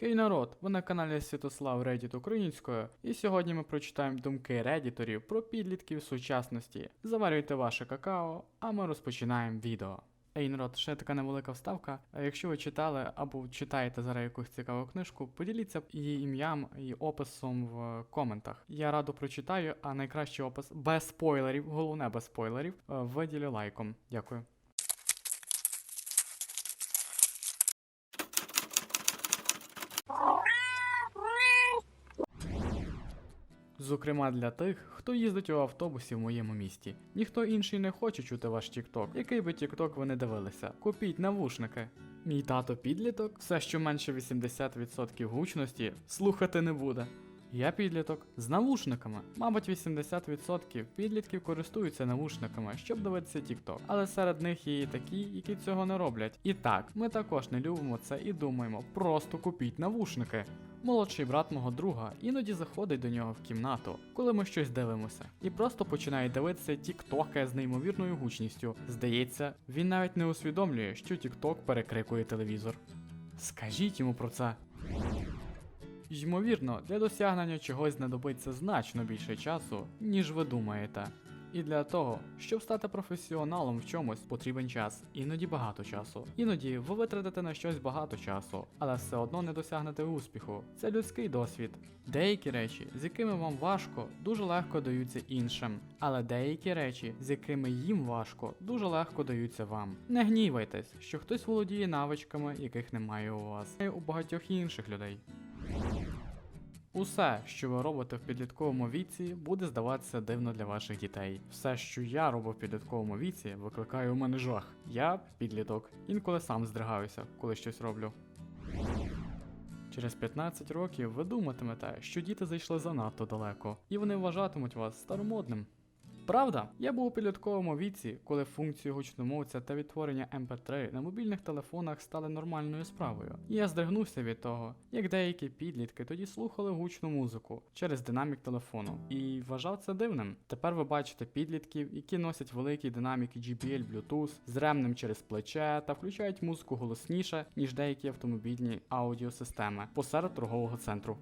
Хей народ, ви на каналі Святослав Reddit українською, і сьогодні ми прочитаємо думки редіторів про підлітків сучасності. Заварюйте ваше какао, а ми розпочинаємо відео. Ей, народ, ще така невелика вставка. Якщо ви читали або читаєте зараз якусь цікаву книжку, поділіться її ім'ям і описом в коментах. Я радо прочитаю, а найкращий опис без спойлерів, головне без спойлерів, е, виділю лайком. Дякую. Зокрема для тих, хто їздить у автобусі в моєму місті. Ніхто інший не хоче чути ваш TikTok, який би TikTok ви не дивилися. Купіть навушники. Мій тато підліток, все, що менше 80% гучності, слухати не буде. Я підліток з навушниками. Мабуть, 80% підлітків користуються навушниками, щоб дивитися TikTok. Але серед них є і такі, які цього не роблять. І так, ми також не любимо це і думаємо, просто купіть навушники. Молодший брат мого друга іноді заходить до нього в кімнату, коли ми щось дивимося, і просто починає дивитися тіктоки з неймовірною гучністю. Здається, він навіть не усвідомлює, що тікток перекрикує телевізор. Скажіть йому про це. Ймовірно, для досягнення чогось знадобиться значно більше часу, ніж ви думаєте. І для того, щоб стати професіоналом в чомусь, потрібен час, іноді багато часу. Іноді ви витратите на щось багато часу, але все одно не досягнете успіху. Це людський досвід. Деякі речі, з якими вам важко, дуже легко даються іншим, але деякі речі, з якими їм важко, дуже легко даються вам. Не гнівайтесь, що хтось володіє навичками, яких немає у вас, і у багатьох інших людей. Усе, що ви робите в підлітковому віці, буде здаватися дивно для ваших дітей. Все, що я роблю в підлітковому віці, викликає у мене жах. Я підліток, інколи сам здригаюся, коли щось роблю. Через 15 років ви думатимете, що діти зайшли занадто далеко, і вони вважатимуть вас старомодним. Правда, я був у підлітковому віці, коли функції гучномовця та відтворення MP3 на мобільних телефонах стали нормальною справою. І я здригнувся від того, як деякі підлітки тоді слухали гучну музику через динамік телефону, і вважав це дивним. Тепер ви бачите підлітків, які носять великі динаміки JBL Bluetooth з ремнем через плече та включають музику голосніше, ніж деякі автомобільні аудіосистеми посеред торгового центру.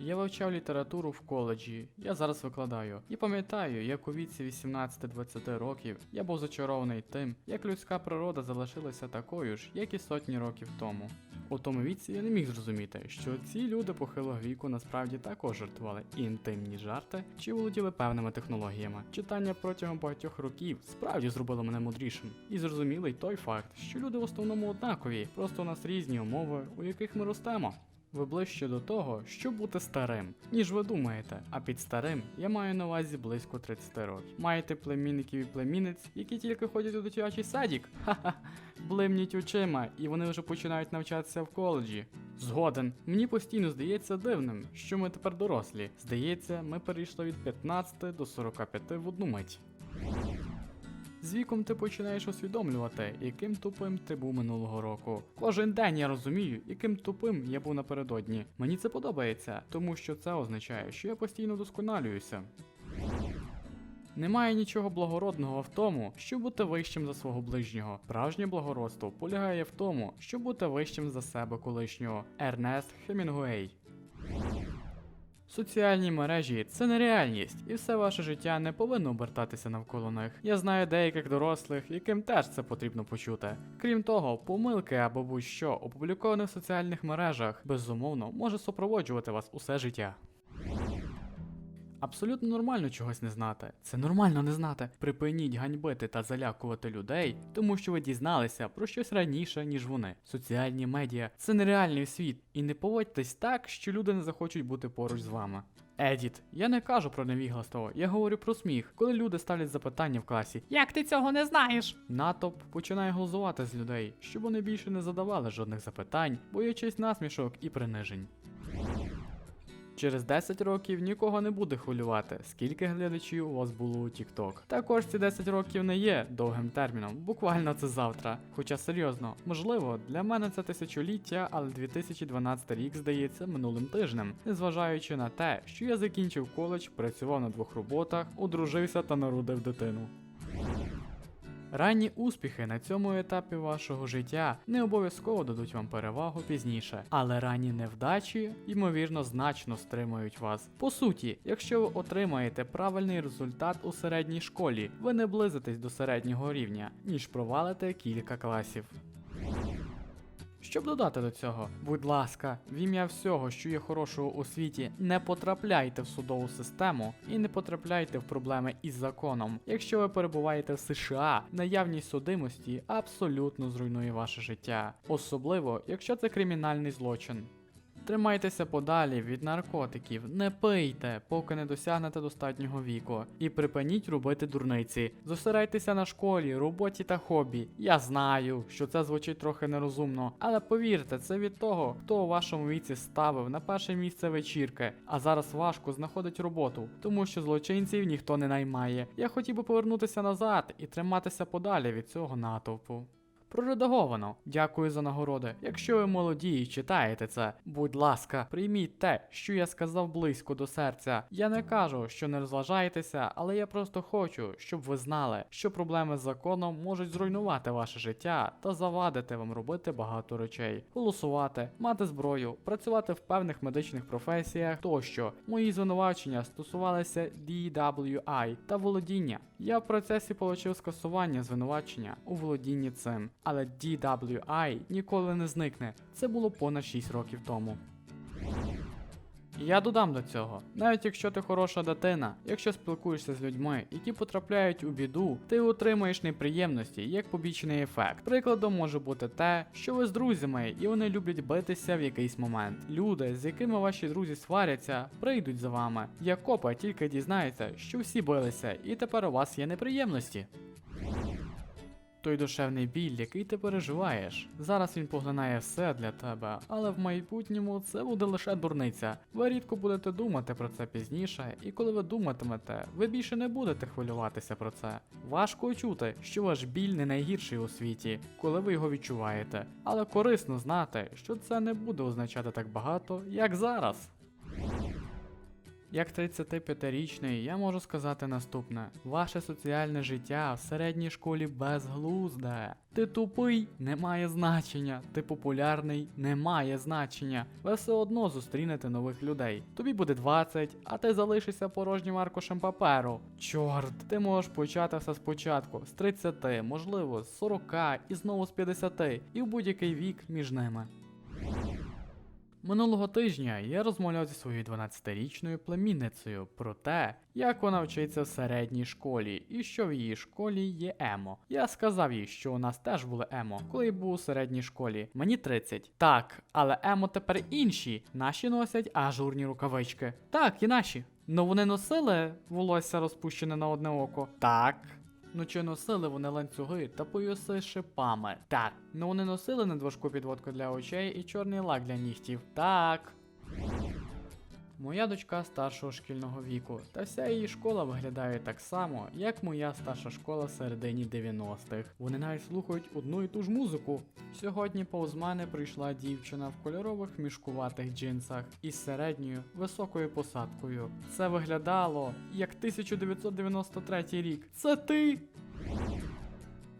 Я вивчав літературу в коледжі, я зараз викладаю. І пам'ятаю, як у віці 18-20 років я був зачарований тим, як людська природа залишилася такою ж, як і сотні років тому. У тому віці я не міг зрозуміти, що ці люди похилого віку насправді також жартували інтимні жарти чи володіли певними технологіями. Читання протягом багатьох років справді зробило мене мудрішим. І зрозумілий той факт, що люди в основному однакові, просто у нас різні умови, у яких ми ростемо. Ви ближче до того, щоб бути старим, ніж ви думаєте. А під старим я маю на увазі близько 30 років. Маєте племінників і племінниць, які тільки ходять у дитячий садік. Ха-ха, блимніть очима, і вони вже починають навчатися в коледжі. Згоден, мені постійно здається дивним, що ми тепер дорослі. Здається, ми перейшли від 15 до 45 в одну мить. З віком ти починаєш усвідомлювати, яким тупим ти був минулого року. Кожен день я розумію, яким тупим я був напередодні. Мені це подобається, тому що це означає, що я постійно досконалююся. Немає нічого благородного в тому, щоб бути вищим за свого ближнього. Справжнє благородство полягає в тому, щоб бути вищим за себе колишнього. Ернест Хемінгуей. Соціальні мережі це нереальність, і все ваше життя не повинно обертатися навколо них. Я знаю деяких дорослих, яким теж це потрібно почути. Крім того, помилки або будь-що опубліковане в соціальних мережах безумовно може супроводжувати вас усе життя. Абсолютно нормально чогось не знати. Це нормально не знати. Припиніть ганьбити та залякувати людей, тому що ви дізналися про щось раніше, ніж вони. Соціальні медіа це нереальний світ, і не поводьтесь так, що люди не захочуть бути поруч з вами. Едіт, я не кажу про невігластво, я говорю про сміх, коли люди ставлять запитання в класі. Як ти цього не знаєш? Натовп починає глузувати з людей, щоб вони більше не задавали жодних запитань, боячись насмішок і принижень. Через 10 років нікого не буде хвилювати, скільки глядачів у вас було у TikTok. Також ці 10 років не є довгим терміном, буквально це завтра. Хоча серйозно, можливо, для мене це тисячоліття, але 2012 рік здається минулим тижнем, незважаючи на те, що я закінчив коледж, працював на двох роботах, одружився та народив дитину. Ранні успіхи на цьому етапі вашого життя не обов'язково дадуть вам перевагу пізніше, але ранні невдачі, ймовірно, значно стримують вас. По суті, якщо ви отримаєте правильний результат у середній школі, ви не близитесь до середнього рівня, ніж провалите кілька класів. Щоб додати до цього, будь ласка, в ім'я всього, що є хорошого у світі, не потрапляйте в судову систему і не потрапляйте в проблеми із законом. Якщо ви перебуваєте в США, наявність судимості абсолютно зруйнує ваше життя, особливо якщо це кримінальний злочин. Тримайтеся подалі від наркотиків, не пийте, поки не досягнете достатнього віку, і припиніть робити дурниці. Зосередьтеся на школі, роботі та хобі. Я знаю, що це звучить трохи нерозумно, але повірте, це від того, хто у вашому віці ставив на перше місце вечірки, а зараз важко знаходить роботу, тому що злочинців ніхто не наймає. Я хотів би повернутися назад і триматися подалі від цього натовпу. Проредаговано. Дякую за нагороди. Якщо ви молоді і читаєте це, будь ласка, прийміть те, що я сказав близько до серця. Я не кажу, що не розважаєтеся, але я просто хочу, щоб ви знали, що проблеми з законом можуть зруйнувати ваше життя та завадити вам робити багато речей, голосувати, мати зброю, працювати в певних медичних професіях тощо. Мої звинувачення стосувалися DWI та володіння. Я в процесі отримав скасування звинувачення у володінні цим, але DWI ніколи не зникне. Це було понад 6 років тому. Я додам до цього, навіть якщо ти хороша дитина, якщо спілкуєшся з людьми, які потрапляють у біду, ти отримаєш неприємності як побічний ефект. Прикладом може бути те, що ви з друзями і вони люблять битися в якийсь момент. Люди, з якими ваші друзі сваряться, прийдуть за вами. Як копа тільки дізнається, що всі билися, і тепер у вас є неприємності. Той душевний біль, який ти переживаєш. Зараз він поглинає все для тебе, але в майбутньому це буде лише дурниця. Ви рідко будете думати про це пізніше, і коли ви думатимете, ви більше не будете хвилюватися про це. Важко чути, що ваш біль не найгірший у світі, коли ви його відчуваєте, але корисно знати, що це не буде означати так багато, як зараз. Як 35-річний, я можу сказати наступне: ваше соціальне життя в середній школі безглузде. Ти тупий не має значення, ти популярний не має значення. Ви все одно зустрінете нових людей. Тобі буде 20, а ти залишишся порожнім аркушем паперу. Чорт, ти можеш почати все спочатку, з 30, можливо, з 40 і знову з 50, і в будь-який вік між ними. Минулого тижня я розмовляв зі своєю 12-річною племінницею про те, як вона вчиться в середній школі і що в її школі є емо. Я сказав їй, що у нас теж були емо, коли був у середній школі. Мені 30. Так, але емо тепер інші. Наші носять ажурні рукавички. Так, і наші. Ну вони носили волосся розпущене на одне око. Так. Ну чи носили вони ланцюги та пояси шипами? Так. Ну вони носили недважку підводку для очей і чорний лак для нігтів. Так. Моя дочка старшого шкільного віку, та вся її школа виглядає так само, як моя старша школа середині 90-х. Вони навіть слухають одну і ту ж музику. Сьогодні повз мене прийшла дівчина в кольорових мішкуватих джинсах із середньою високою посадкою. Це виглядало як 1993 рік. Це ти!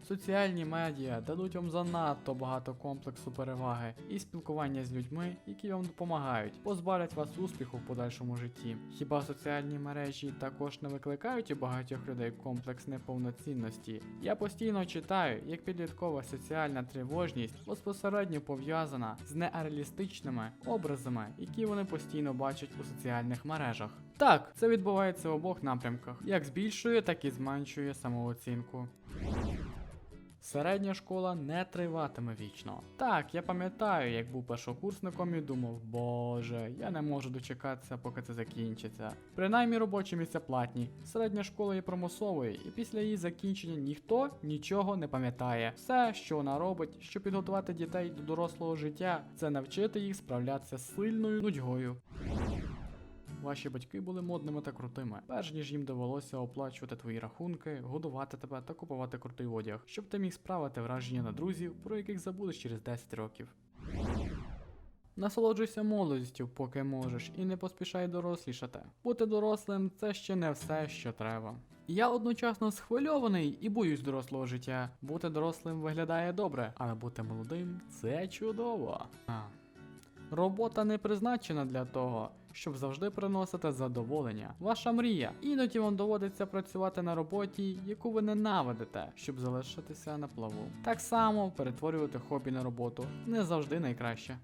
Соціальні медіа дадуть вам занадто багато комплексу переваги і спілкування з людьми, які вам допомагають, позбавлять вас успіху в подальшому житті. Хіба соціальні мережі також не викликають у багатьох людей комплекс неповноцінності? Я постійно читаю, як підліткова соціальна тривожність безпосередньо пов'язана з нереалістичними образами, які вони постійно бачать у соціальних мережах. Так, це відбувається в обох напрямках, як збільшує, так і зменшує самооцінку. Середня школа не триватиме вічно. Так, я пам'ятаю, як був першокурсником і думав, боже, я не можу дочекатися, поки це закінчиться. Принаймні робочі місця платні. Середня школа є промисловою, і після її закінчення ніхто нічого не пам'ятає. Все, що вона робить, щоб підготувати дітей до дорослого життя, це навчити їх справлятися з сильною нудьгою. Ваші батьки були модними та крутими, перш ніж їм довелося оплачувати твої рахунки, годувати тебе та купувати крутий одяг, щоб ти міг справити враження на друзів, про яких забудеш через 10 років. Насолоджуйся молодістю, поки можеш, і не поспішай дорослішати. Бути дорослим це ще не все, що треба. Я одночасно схвильований і боюсь дорослого життя. Бути дорослим виглядає добре, але бути молодим це чудово. А. Робота не призначена для того, щоб завжди приносити задоволення. Ваша мрія. Іноді вам доводиться працювати на роботі, яку ви ненавидите, щоб залишитися на плаву. Так само перетворювати хобі на роботу не завжди найкраще.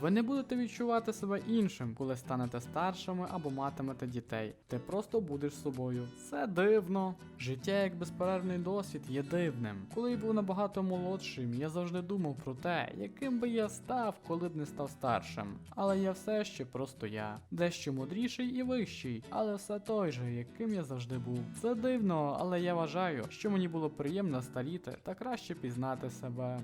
Ви не будете відчувати себе іншим, коли станете старшими або матимете дітей. Ти просто будеш собою. Це дивно. Життя як безперервний досвід є дивним. Коли я був набагато молодшим, я завжди думав про те, яким би я став, коли б не став старшим. Але я все ще просто я. Дещо мудріший і вищий, але все той же, яким я завжди був. Це дивно, але я вважаю, що мені було приємно старіти та краще пізнати себе.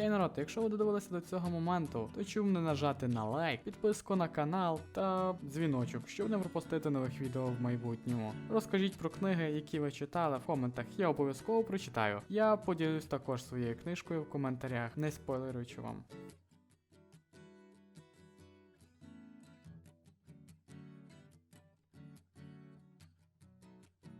Хей народ, якщо ви додивилися до цього моменту, то чому не нажати на лайк, підписку на канал та дзвіночок, щоб не пропустити нових відео в майбутньому. Розкажіть про книги, які ви читали в коментах, я обов'язково прочитаю. Я поділюсь також своєю книжкою в коментарях, не спойлеруючи вам.